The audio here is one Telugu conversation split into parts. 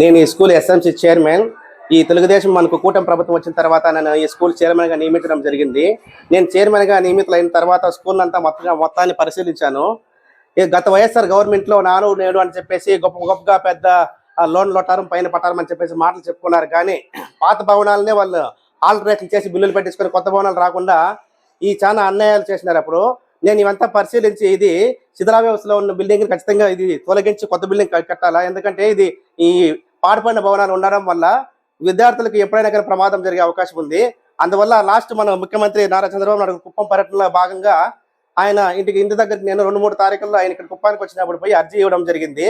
నేను ఈ స్కూల్ ఎస్ఎంసీ చైర్మన్ ఈ తెలుగుదేశం మనకు కూటమి ప్రభుత్వం వచ్చిన తర్వాత నేను ఈ స్కూల్ చైర్మన్గా నియమించడం జరిగింది. నేను చైర్మన్గా నియమితులైన తర్వాత స్కూల్ అంతా మొత్తంగా మొత్తాన్ని పరిశీలించాను. గత వైఎస్ఆర్ గవర్నమెంట్లో నాను నేడు అని చెప్పేసి గొప్ప గొప్పగా పెద్ద లోన్ లొట్టారం పైన పట్టారం అని చెప్పేసి మాటలు చెప్పుకున్నారు. కానీ పాత భవనాలనే వాళ్ళు ఆల్టరేషన్ చేసి బిల్లులు పెట్టించుకొని కొత్త భవనాలు రాకుండా ఈ చాలా అన్యాయాలు చేసినారు అప్పుడు. నేను ఇవంతా పరిశీలించి ఇది శిథిలావ్యవస్థలో ఉన్న బిల్డింగ్ ఖచ్చితంగా ఇది తొలగించి కొత్త బిల్డింగ్ కట్టాలా? ఎందుకంటే ఇది ఈ పాడుపడిన భవనాలు ఉండడం వల్ల విద్యార్థులకు ఎప్పుడైనా కానీ ప్రమాదం జరిగే అవకాశం ఉంది. అందువల్ల లాస్ట్ మన ముఖ్యమంత్రి నారా చంద్రబాబు నాయుడు కుప్పం పర్యటనలో భాగంగా ఆయన ఇంటికి ఇంటి దగ్గర నేను రెండు మూడు తారీఖుల్లో ఆయన ఇక్కడ కుప్పానికి వచ్చినప్పుడు పోయి అర్జీ ఇవ్వడం జరిగింది.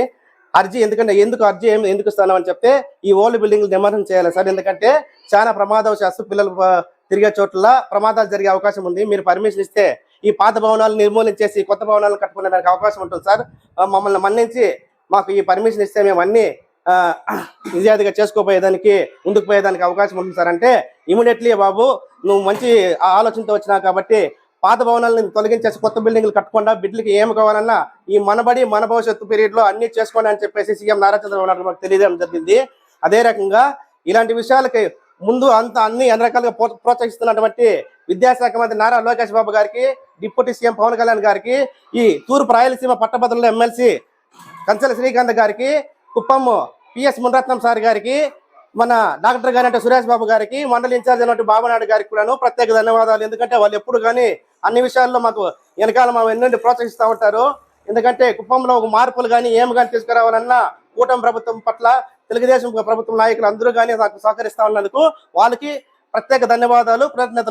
అర్జీ ఎందుకంటే ఎందుకు అర్జీ ఏమి ఎందుకు ఇస్తాను అని చెప్తే ఈ ఓల్డ్ బిల్డింగ్ నిర్మాణం చేయాలి సార్. ఎందుకంటే చాలా ప్రమాదవశాస్తు పిల్లలు తిరిగే చోట్ల ప్రమాదాలు జరిగే అవకాశం ఉంది. మీరు పర్మిషన్ ఇస్తే ఈ పాత భవనాలు నిర్మూలించేసి కొత్త భవనాలు కట్టుకునే దానికి అవకాశం ఉంటుంది సార్. మమ్మల్ని మన్నించి మాకు ఈ పర్మిషన్ ఇస్తే మేము అన్ని ఆ, నిజాయితీగా చేసుకోపోయేదానికి ముందుకు పోయేదానికి అవకాశం ఉంటుంది సార్. అంటే ఇమీడియట్లీ బాబు నువ్వు మంచి ఆ ఆలోచనతో వచ్చినావు కాబట్టి పాత భవనాలను తొలగించేసి కొత్త బిల్డింగ్లు కట్టకుండా బిడ్డలకి ఏమి కావాలన్నా ఈ మనబడి మన భవిష్యత్తు పీరియడ్లో అన్ని చేసుకోండి అని చెప్పేసి సీఎం నారా చంద్రబాబు నాయుడు మాకు తెలియజేయడం జరిగింది. అదే రకంగా ఇలాంటి విషయాలకి ముందు అంత అన్ని అన్ని రకాలుగా ప్రోత్సహిస్తున్నటువంటి విద్యాశాఖ మంత్రి నారా లోకేష్ బాబు గారికి డిప్యూటీ సీఎం పవన్ కళ్యాణ్ గారికి ఈ తూర్పు రాయలసీమ పట్టభద్రుల ఎమ్మెల్సీ కంచెల శ్రీకాంత్ గారికి కుప్పం పిఎస్ మునరత్నం సార్ గారికి మన డాక్టర్ గారి అంటే సురేష్ బాబు గారికి మండలి ఇన్ఛార్జ్ అయినటువంటి బాబునాయుడు గారికి కూడాను ప్రత్యేక ధన్యవాదాలు. ఎందుకంటే వాళ్ళు ఎప్పుడు కానీ అన్ని విషయాల్లో మాకు వెనకాల మా ఎన్నుండి ప్రోత్సహిస్తూ ఉంటారు. ఎందుకంటే కుప్పంలో ఒక మార్పులు కానీ ఏమి కానీ తీసుకురావాలన్నా కూటమి ప్రభుత్వం పట్ల తెలుగుదేశం ప్రభుత్వం నాయకులు అందరూ కానీ నాకు సహకరిస్తా ఉన్నందుకు వాళ్ళకి ప్రత్యేక ధన్యవాదాలు కృతజ్ఞతలు.